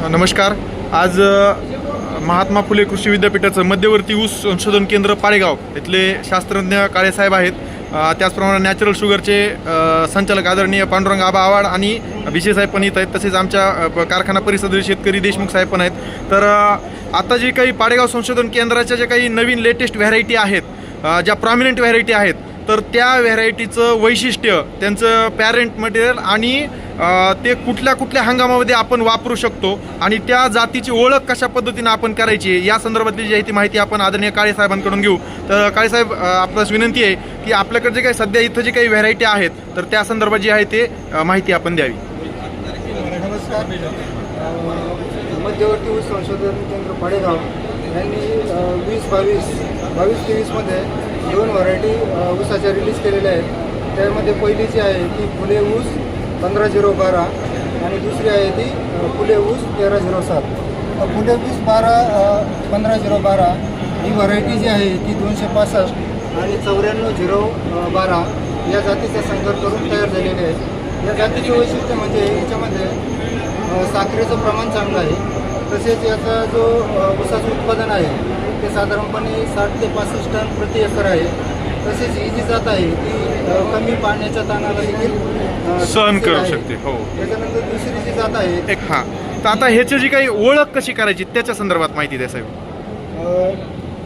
नमस्कार. आज महात्मा फुले कृषी विद्यापीठाचं मध्यवर्ती ऊस संशोधन केंद्र पाळेगाव इथले शास्त्रज्ञ काळेसाहेब आहेत. त्याचप्रमाणे नॅचरल शुगरचे संचालक आदरणीय पांडुरंग आबा आवाड आणि भिशे साहेब पण इथं आहेत. तसेच आमच्या कारखाना परिसरातील शेतकरी देशमुख साहेब पण आहेत. तर आता जे काही पाडेगाव संशोधन केंद्राच्या ज्या काही नवीन लेटेस्ट व्हॅरायटी आहेत ज्या प्रॉमिनंट व्हॅरायटी आहेत तर त्या व्हॅरायटीचं वैशिष्ट्य त्यांचं पॅरेंट मटेरियल आणि ते कुठल्या कुठल्या हंगामामध्ये आपण वापरू शकतो आणि त्या जातीची ओळख कशा पद्धतीनं आपण करायची या संदर्भातली जी आहे ती माहिती आपण आदरणीय काळे साहेबांकडून घेऊ. तर काळे साहेब आपल्यास विनंती आहे की आपल्याकडे जे काही सध्या इथं जे काही व्हरायटी आहेत तर त्या संदर्भात जी आहे ते माहिती आपण द्यावी. नमस्कार. मध्यवर्ती ऊस संशोधन केंद्र पाडेगाव यांनी वीस बावीस बावीस तेवीसमध्ये दोन व्हरायटी ऊसाच्या रिलीज केलेल्या आहेत. त्यामध्ये पहिली जी आहे ती फुले ऊस पंधरा झिरो बारा आणि दुसरी आहे ती फुले ऊस तेरा झिरो सात. फुले ऊस बारा पंधरा झिरो बारा. ही व्हरायटी जी आहे ती दोनशे पासष्ट आणि चौऱ्याण्णव झिरो बारा या जातीचा संकर करून तयार झालेले आहे या जातीचे वैशिष्ट्य म्हणजे याच्यामध्ये साखरेचं प्रमाण चांगलं आहे. तसेच याचा जो ऊसाचं उत्पादन आहे ते साधारणपणे साठ ते पासष्ट टन प्रति एकर आहे. तसेच ही जी जात आहे ती कमी पाण्याच्या ताणाला देखील सहन करू. शकते हो. त्याच्यानंतर दुसरी जी जात आहे एक हां. तर आता ह्याची जी काही ओळख कशी करायची त्याच्या संदर्भात माहिती द्या साहेब.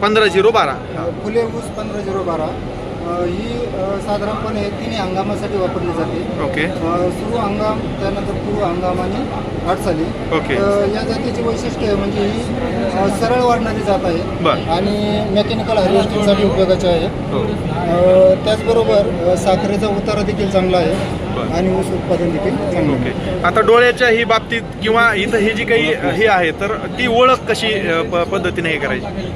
पंधरा झिरो बारा. फुले ऊस पंधरा झिरो बारा. ही साधारणपणे तिन्ही हंगामासाठी वापरली जाते. ओके. सुरू हंगाम त्यानंतर पूर्व हंगाम आणि आठसाली ओके. या जातीचे वैशिष्ट्य आहे म्हणजे ही सरळ वाढणारी जात आहे बर. आणि मेकॅनिकल हार्वेस्टिंगसाठी उपयोगाची आहे. हो. अ, त्याचबरोबर अ, साखरेचा उतारा देखील चांगला आहे बर. आणि ऊस उत्पादन देखील चांगलं आहे. ओके. आता डोळ्याच्या ही बाबतीत किंवा इथं हे जी काही हे आहे तर ती ओळख कशी अ, प- पद्धतीने हे करायची?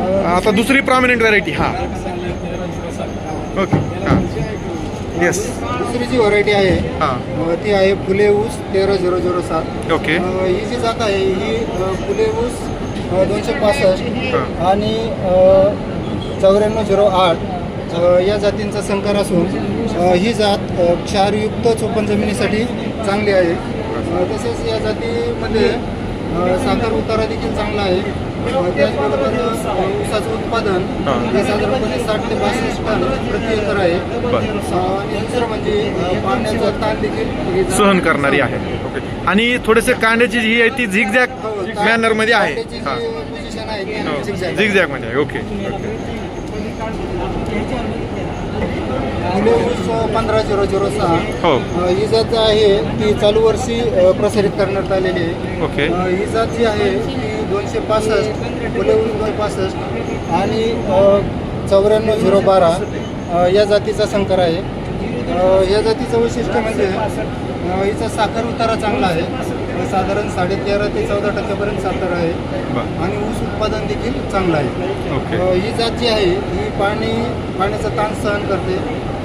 आता दुसरी प्रॉमिनंट व्हरायटी हां. ओके हां. येस दुसरी जी व्हरायटी आहे हां. ती आहे फुले ऊस तेरा झिरो झिरो सात. ओके ही जी जात आहे ही फुले ऊस दोनशे पासष्ट. आणि चौऱ्याण्णव झिरो आठ या जातींचा संकर असून ही जात क्षारयुक्त चोपन जमिनीसाठी चांगली आहे. तसेच या जातीमध्ये साखर उतारा देखील चांगला आहे. त्याचबरोबर ऊसाचं उत्पादन हां. हे साधारणपणे साठ ते बासष्ट टन प्रति एकर आहे. आणि दुसरं म्हणजे पाण्याचा ताण देखील ही सहन करणारी आहे. ओके. आणि थोडेसे कांड्याची जी आहे ती झिगझॅग हो, मॅनरमध्ये आहे. कांद्याची हां. पोझिशन आहे. झिगझॅगमध्ये आहे. ओके. पंधरा झिरो झिरो सहा. हो. ही जात आहे ती चालू वर्षी अ, प्रसारित करण्यात आलेली आहे. ओके. अ, ही जात जी आहे ती दोनशे पासष्ट दोनशे पासष्ट आणि चौऱ्याण्णव झिरो बारा अ, या जातीचा संकर आहे. अ, या जातीचं वैशिष्ट्य म्हणजे अ, हिचा साखर उतारा चांगला आहे. साधारण साडेतेरा ते चौदा टक्क्यापर्यंत साखर आहे. आणि ऊस उत्पादन देखील चांगलं आहे. ही जात जी आहे ही पाणी पाण्याचा ताण सहन करते.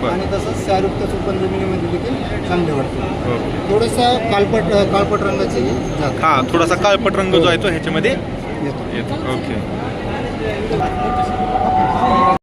आणि तसंच क्षारयुक्त चोपन जमिनीमध्ये देखील चांगले वाटते. थोडंसा काळपट काळपट रंगाची ही जात. हा थोडासा काळपट रंग जो आहे तो ह्याच्यामध्ये येतो. येतो. ओके.